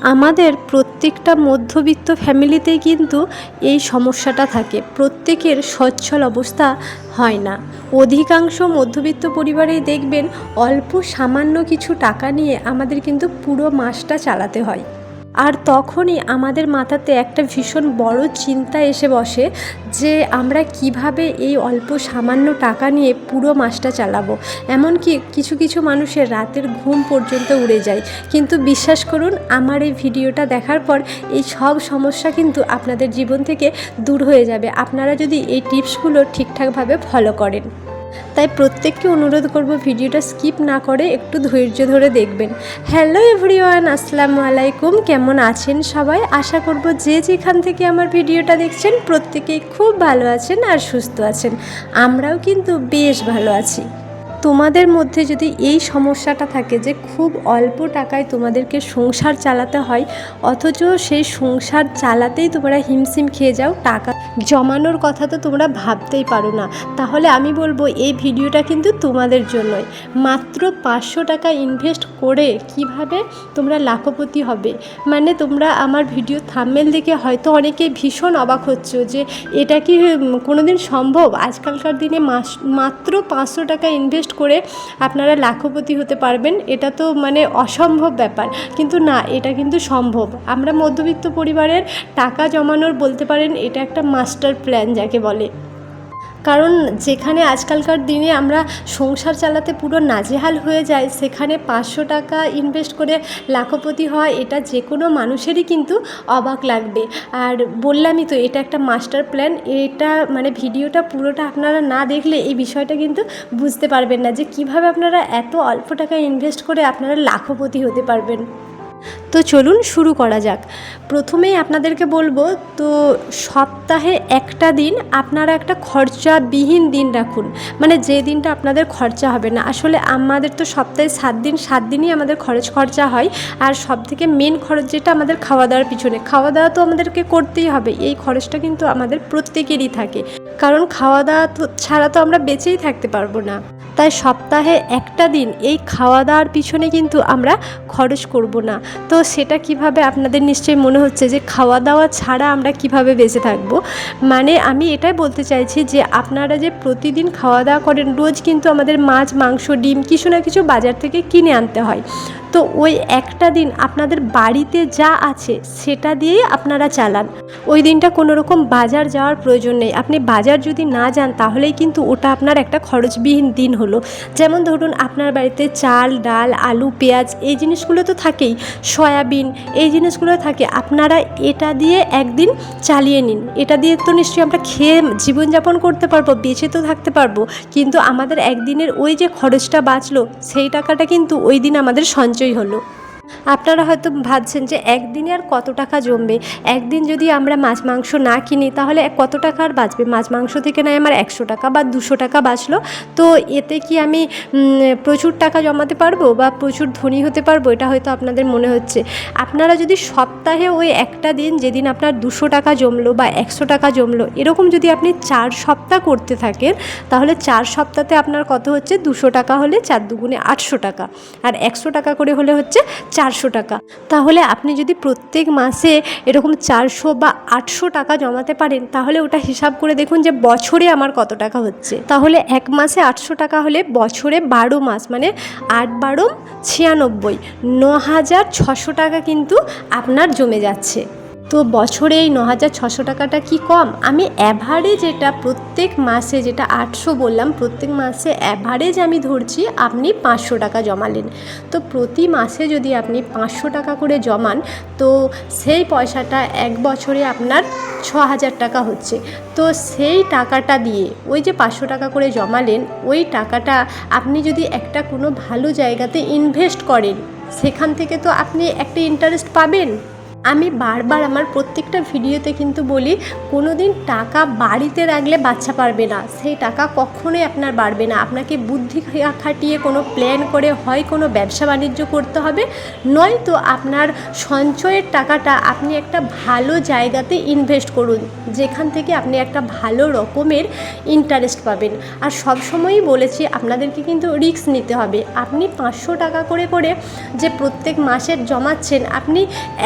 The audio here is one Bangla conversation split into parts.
আমাদের প্রত্যেকটা মধ্যবিত্ত ফ্যামিলিতে কিন্তু এই সমস্যাটা থাকে। প্রত্যেকের সচ্ছল অবস্থা হয় না। অধিকাংশ মধ্যবিত্ত পরিবারেই দেখবেন অল্প সামান্য কিছু টাকা নিয়ে আমাদের কিন্তু পুরো মাসটা চালাতে হয়। আর তখনই আমাদের মাথাতে একটা ভীষণ বড় চিন্তা এসে বসে যে আমরা কীভাবে এই অল্প সামান্য টাকা নিয়ে পুরো মাসটা চালাবো। এমনকি কিছু কিছু মানুষের রাতের ঘুম পর্যন্ত উড়ে যায়। কিন্তু বিশ্বাস করুন, আমার এই ভিডিওটা দেখার পর এই সব সমস্যা কিন্তু আপনাদের জীবন থেকে দূর হয়ে যাবে। আপনারা যদি এই টিপসগুলো ঠিকঠাকভাবে ফলো করেন। তাই প্রত্যেককে অনুরোধ করব ভিডিওটা স্কিপ না করে একটু ধৈর্য ধরে দেখবেন। হ্যালো এভরিওয়ান, আসসালামু আলাইকুম। কেমন আছেন সবাই? আশা করব যে যেখান থেকে আমার ভিডিওটা দেখছেন প্রত্যেকেই খুব ভালো আছেন আর সুস্থ আছেন। আমরাও কিন্তু বেশ ভালো আছি। তোমাদের মধ্যে যদি এই সমস্যাটা থাকে যে খুব অল্প টাকায় তোমাদেরকে সংসার চালাতে হয়, অথচ সেই সংসার চালাতেই তোমরা হিমশিম খেয়ে যাও, টাকা জমানোর কথা তো তোমরা ভাবতেই পারো না। তাহলে আমি বলব এই ভিডিওটা কিন্তু তোমাদের জন্যই। মাত্র পাঁচশো টাকা ইনভেস্ট করে কীভাবে তোমরা লাখপতি হবে? মানে তোমরা আমার ভিডিও থাম্মেল দেখে হয়তো অনেকে ভীষণ অবাক হচ্ছ যে এটা কি কোনোদিন সম্ভব? আজকালকার দিনে মাস, মাত্র পাঁচশো টাকা ইনভেস্ট করে আপনারা লাখপতি হতে পারবেন, এটা তো মানে অসম্ভব ব্যাপার। কিন্তু না, এটা কিন্তু সম্ভব। আমরা মধ্যবিত্ত পরিবারের টাকা জমানোর বলতে পারেন, এটা একটা মাস্টার প্ল্যান যাকে বলে। কারণ যেখানে আজকালকার দিনে আমরা সংসার চালাতে পুরো নাজেহাল হয়ে যায় সেখানে পাঁচশো টাকা ইনভেস্ট করে লাখপতি হওয়া এটা যে কোনো মানুষেরই কিন্তু অবাক লাগবে। আর বললামই তো, এটা একটা মাস্টার প্ল্যান এটা মানে ভিডিওটা পুরোটা আপনারা না দেখলে এই বিষয়টা কিন্তু বুঝতে পারবেন না যে কীভাবে আপনারা এত অল্প টাকা ইনভেস্ট করে আপনারা লাখপতি হতে পারবেন। তো চলুন শুরু করা যাক। প্রথমেই আপনাদেরকে বলব, তো সপ্তাহে একটা দিন আপনারা একটা খরচাবিহীন দিন রাখুন। মানে যে দিনটা আপনাদের খরচা হবে না। আসলে আমাদের তো সপ্তাহে সাত দিন, সাত দিনই আমাদের খরচ খরচা হয়। আর সব থেকে মেন খরচ যেটা আমাদের খাওয়া দাওয়ার পিছনে। খাওয়া দাওয়া তো আমাদেরকে করতেই হবে। এই খরচটা কিন্তু আমাদের প্রত্যেকেরই থাকে। কারণ খাওয়া দাওয়া তো ছাড়া তো আমরা বেঁচেই থাকতে পারব না। তাই সপ্তাহে একটা দিন এই খাওয়া দাওয়ার পিছনে কিন্তু আমরা খরচ করব না। তো সেটা কীভাবে আপনাদের নিশ্চয়ই মনে হচ্ছে যে খাওয়া দাওয়া ছাড়া আমরা কীভাবে বেঁচে থাকব? মানে আমি এটাই বলতে চাইছি যে আপনারা যে প্রতিদিন খাওয়া দাওয়া করেন, রোজ কিন্তু আমাদের মাছ, মাংস, ডিম কিছু না কিছু বাজার থেকে কিনে আনতে হয়। তো ওই একটা দিন আপনাদের বাড়িতে যা আছে সেটা দিয়েই আপনারা চালান। ওই দিনটা কোনো রকম বাজার যাওয়ার প্রয়োজন নেই। আপনি বাজার যদি না যান তাহলেই কিন্তু ওটা আপনার একটা খরচবিহীন দিন হলো। যেমন ধরুন আপনার বাড়িতে চাল, ডাল, আলু, পেঁয়াজ এই জিনিসগুলো তো থাকেই। সয়াবিন এই জিনিসগুলো থাকে। আপনারা এটা দিয়ে একদিন চালিয়ে নিন। এটা দিয়ে তো নিশ্চয়ই আমরা খেয়ে জীবনযাপন করতে পারব, বেঁচে তো থাকতে পারব। কিন্তু আমাদের একদিনের ওই যে খরচটা বাঁচলো সেই টাকাটা কিন্তু ওই দিন আমাদের সঞ্চয় হলো। আপনারা হয়তো ভাবছেন যে একদিনে আর কত টাকা জমবে? একদিন যদি আমরা মাছ, মাংস না কিনি, তাহলে কত টাকা আর বাঁচবে? মাছ, মাংস থেকে নয় আমার একশো টাকা বা দুশো টাকা বাঁচলো। তো এতে কি আমি প্রচুর টাকা জমাতে পারব বা প্রচুর ধনী হতে পারব? এটা হয়তো আপনাদের মনে হচ্ছে। আপনারা যদি সপ্তাহে ওই একটা দিন যেদিন আপনার দুশো টাকা জমলো বা একশো টাকা জমলো, এরকম যদি আপনি চার সপ্তাহ করতে থাকেন, তাহলে চার সপ্তাহে আপনার কত হচ্ছে? দুশো টাকা হলে চার দুগুণে আটশো টাকা। আর একশো টাকা করে হলে হচ্ছে চারশো টাকা। তাহলে আপনি যদি প্রত্যেক মাসে এরকম চারশো বা আটশো টাকা জমাতে পারেন, তাহলে ওটা হিসাব করে দেখুন যে বছরে আমার কত টাকা হচ্ছে। তাহলে এক মাসে আটশো টাকা হলে বছরে বারো মাস মানে আট বারো ছিয়ানব্বই ন হাজার ছশো টাকা কিন্তু আপনার জমে যাচ্ছে। তো বছরে এই ন হাজার ছশো টাকাটা কি কম? আমি অ্যাভারেজ এটা প্রত্যেক মাসে যেটা আটশো বললাম, প্রত্যেক মাসে অ্যাভারেজ আমি ধরছি আপনি পাঁচশো টাকা জমালেন। তো প্রতি মাসে যদি আপনি পাঁচশো টাকা করে জমান, তো সেই পয়সাটা এক বছরে আপনার ছ হাজার টাকা হচ্ছে। তো সেই টাকাটা দিয়ে ওই যে পাঁচশো টাকা করে জমালেন, ওই টাকাটা আপনি যদি একটা কোনো ভালো জায়গাতে ইনভেস্ট করেন, সেখান থেকে তো আপনি একটা ইন্টারেস্ট পাবেন? আমি বারবার আমার প্রত্যেকটা ভিডিওতে কিন্তু বলি কোনো দিন টাকা বাড়িতে রাখলে বাচ্চা পারবে না। সেই টাকা কখনোই আপনার বাড়বে না। আপনাকে বুদ্ধি খাটিয়ে কোনো প্ল্যান করে হয় কোনো ব্যবসা বাণিজ্য করতে হবে, নয়তো আপনার সঞ্চয়ের টাকাটা আপনি একটা ভালো জায়গাতে ইনভেস্ট করুন, যেখান থেকে আপনি একটা ভালো রকমের ইন্টারেস্ট পাবেন। আর সব সময়ই বলেছি, আপনাদেরকে কিন্তু রিস্ক নিতে হবে। আপনি পাঁচশো টাকা করে করে যে প্রত্যেক মাসের জমাচ্ছেন, আপনি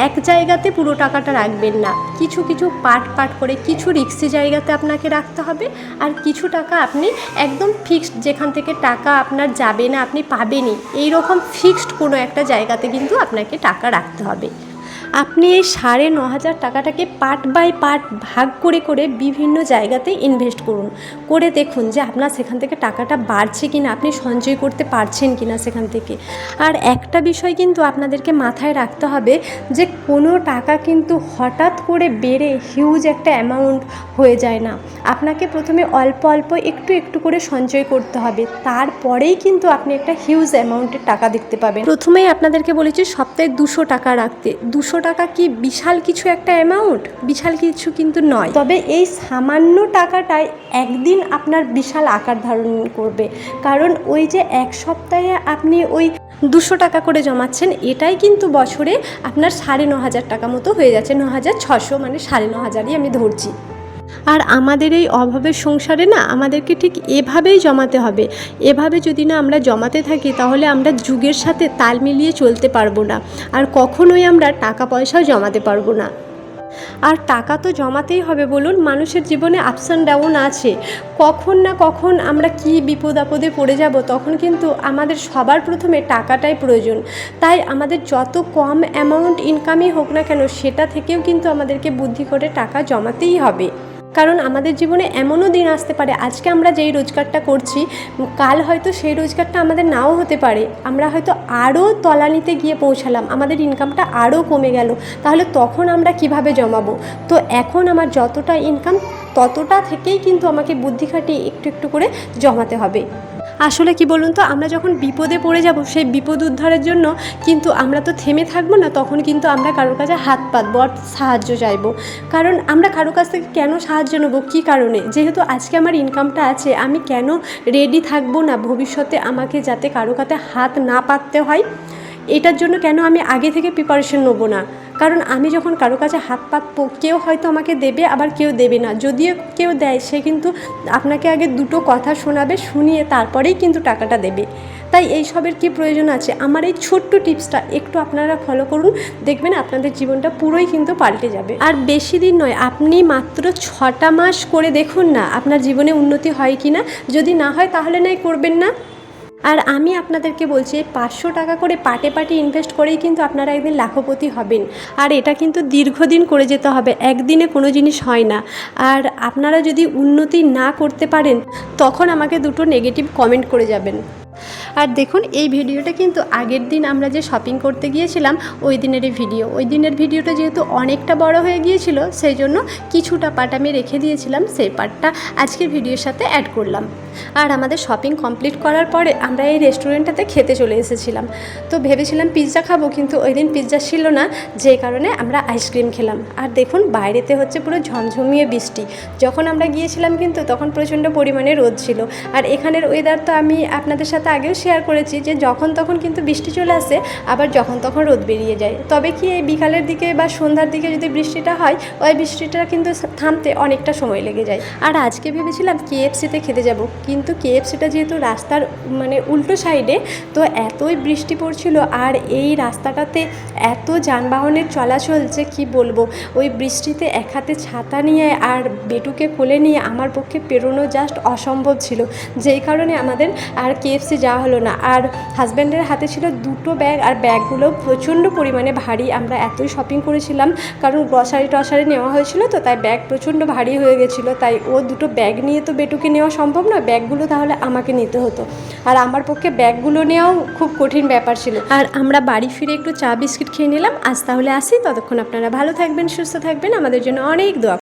এক জায়গাতে পুরো টাকাটা রাখবেন না। কিছু কিছু পার্ট পার্ট করে কিছু রিক্সি জায়গাতে আপনাকে রাখতে হবে আর কিছু টাকা আপনি একদম ফিক্সড যেখান থেকে টাকা আপনার যাবে না, আপনি পাবেনই। এই রকম ফিক্সড কোনো একটা জায়গাতে কিন্তু আপনাকে টাকা রাখতে হবে। আপনি এই সাড়ে ন হাজার টাকাটাকে পার্ট বাই পার্ট ভাগ করে করে বিভিন্ন জায়গাতে ইনভেস্ট করুন। করে দেখুন যে আপনার সেখান থেকে টাকাটা বাড়ছে কি না আপনি সঞ্চয় করতে পারছেন কি না সেখান থেকে। আর একটা বিষয় কিন্তু আপনাদেরকে মাথায় রাখতে হবে যে কোনো টাকা কিন্তু হঠাৎ করে বেড়ে হিউজ একটা অ্যামাউন্ট হয়ে যায় না। আপনাকে প্রথমে অল্প অল্প একটু একটু করে সঞ্চয় করতে হবে। তারপরেই কিন্তু আপনি একটা হিউজ অ্যামাউন্টের টাকা দেখতে পাবেন। প্রথমেই আপনাদেরকে বলেছি সপ্তাহে দুশো টাকা রাখতে। দুশো টাকা কি বিশাল কিছু একটা অ্যামাউন্ট বিশাল কিছু কিন্তু নয়। তবে এই সামান্য টাকাটাই একদিন আপনার বিশাল আকার ধারণ করবে। কারণ ওই যে এক সপ্তাহে আপনি ওই দুশো টাকা করে জমাচ্ছেন, এটাই কিন্তু বছরে আপনার সাড়ে ন হাজার টাকা মতো হয়ে যাচ্ছে। ন হাজার ছশো মানে সাড়ে ন হাজারই আমি ধরছি। আর আমাদের এই অভাবের সংসারে না আমাদেরকে ঠিক এভাবেই জমাতে হবে। এভাবে যদি না আমরা জমাতে থাকি, তাহলে আমরা যুগের সাথে তাল মিলিয়ে চলতে পারব না। আর কখনোই আমরা টাকা পয়সাও জমাতে পারব না। আর টাকা তো জমাতেই হবে বলুন, মানুষের জীবনে আপস অ্যান্ড ডাউন আছে। কখন না কখন আমরা কি বিপদ আপদে পড়ে যাব, তখন কিন্তু আমাদের সবার প্রথমে টাকাটাই প্রয়োজন। তাই আমাদের যত কম অ্যামাউন্ট ইনকামই হোক না কেন, সেটা থেকেও কিন্তু আমাদেরকে বুদ্ধি করে টাকা জমাতেই হবে। কারণ আমাদের জীবনে এমনও দিন আসতে পারে, আজকে আমরা যেই রোজগারটা করছি, কাল হয়তো সেই রোজগারটা আমাদের নাও হতে পারে। আমরা হয়তো আরও তলানিতে গিয়ে পৌঁছালাম, আমাদের ইনকামটা আরও কমে গেল, তাহলে তখন আমরা কীভাবে জমাবো? তো এখন আমার যতটা ইনকাম ততটা থেকেই কিন্তু আমাকে বুদ্ধি খাটিয়ে একটু একটু করে জমাতে হবে। আসলে কি বলুন তো, আমরা যখন বিপদে পড়ে যাব সেই বিপদ উদ্ধারের জন্য কিন্তু আমরা তো থেমে থাকব না, তখন কিন্তু আমরা কারোর কাছে হাত পাতবো আর সাহায্য চাইব। কারণ আমরা কারোর কাছ থেকে কেন সাহায্য নেব? কী কারণে? যেহেতু আজকে আমার ইনকামটা আছে, আমি কেন রেডি থাকব না ভবিষ্যতে আমাকে যাতে কারও কাছে হাত না পাততে হয়? এটার জন্য কেন আমি আগে থেকে প্রিপারেশন নেব না? কারণ আমি যখন কারও কাছে হাত পাতবো কেউ হয়তো আমাকে দেবে, আবার কেউ দেবে না। যদিও কেউ দেয়, সে কিন্তু আপনাকে আগে দুটো কথা শোনাবে, শুনিয়ে তারপরেই কিন্তু টাকাটা দেবে। তাই এই সবের কী প্রয়োজন আছে? আমার এই ছোট্ট টিপসটা একটু আপনারা ফলো করুন, দেখবেন আপনাদের জীবনটা পুরোই কিন্তু পাল্টে যাবে। আর বেশি দিন নয়, আপনি মাত্র ছটা মাস করে দেখুন না আপনার জীবনে উন্নতি হয় কি না যদি না হয় তাহলে নাই করবেন না। আর আমি আপনাদেরকে বলছি, পাঁচশো টাকা করে পাটে পাটে ইনভেস্ট করেই কিন্তু আপনারা একদিন লাখপতি হবেন। আর এটা কিন্তু দীর্ঘদিন করে যেতে হবে, একদিনে কোনো জিনিস হয় না। আর আপনারা যদি উন্নতি না করতে পারেন, তখন আমাকে দুটো নেগেটিভ কমেন্ট করে যাবেন। আর দেখুন, এই ভিডিওটা কিন্তু আগের দিন আমরা যে শপিং করতে গিয়েছিলাম, ওই দিনেরই ভিডিও। ওই দিনের ভিডিওটা যেহেতু অনেকটা বড় হয়ে গিয়েছিল, সেই জন্য কিছুটা পার্ট আমি রেখে দিয়েছিলাম, সেই পার্টটা আজকের ভিডিওর সাথে অ্যাড করলাম। আর আমাদের শপিং কমপ্লিট করার পরে আমরা এই রেস্টুরেন্টটাতে খেতে চলে এসেছিলাম। তো ভেবেছিলাম পিৎজা খাব, কিন্তু ওই দিন পিৎজা ছিল না, যে কারণে আমরা আইসক্রিম খেলাম। আর দেখুন, বাইরেতে হচ্ছে পুরো ঝমঝমিয়ে বৃষ্টি। যখন আমরা গিয়েছিলাম কিন্তু তখন প্রচণ্ড পরিমাণে রোদ ছিল। আর এখানের ওয়েদার তো আমি আপনাদের সাথে আগেও করেছি যে যখন তখন কিন্তু বৃষ্টি চলে আসে, আবার যখন তখন রোদ বেরিয়ে যায়। তবে কি এই বিকালের দিকে বা সন্ধ্যার দিকে যদি বৃষ্টিটা হয়, ওই বৃষ্টিটা কিন্তু থামতে অনেকটা সময় লেগে যায়। আর আজকে ভেবেছিলাম কেএফসিতে খেতে যাব, কিন্তু কেএফসিটা যেহেতু রাস্তার মানে উল্টো সাইডে, তো এতই বৃষ্টি পড়ছিল আর এই রাস্তাটাতে এত যানবাহনের চলাচল যে কি বলব, ওই বৃষ্টিতে এক হাতে ছাতা নিয়ে আর বেটুকে কোলে নিয়ে আমার পক্ষে পেরোনো জাস্ট অসম্ভব ছিল। যেই কারণে আমাদের আর কেএফসি যাওয়া হলো না। আর হাজব্যান্ডের হাতে ছিল দুটো ব্যাগ আর ব্যাগগুলো প্রচণ্ড পরিমাণে ভারী। আমরা এতই শপিং করেছিলাম, কারণ গ্রসারি টসারি নেওয়া হয়েছিল তো, তাই ব্যাগ প্রচণ্ড ভারী হয়ে গেছিল। তাই ও দুটো ব্যাগ নিয়ে তো বেটুকে নেওয়া সম্ভব নয় ব্যাগগুলো তাহলে আমাকে নিতে হতো। আর আমার পক্ষে ব্যাগগুলো নেওয়াও খুব কঠিন ব্যাপার ছিল। আর আমরা বাড়ি ফিরে একটু চা, বিস্কিট খেয়ে নিলাম। আজ তাহলে আসি, ততক্ষণ আপনারা ভালো থাকবেন, সুস্থ থাকবেন। আমাদের জন্য অনেক দোয়া।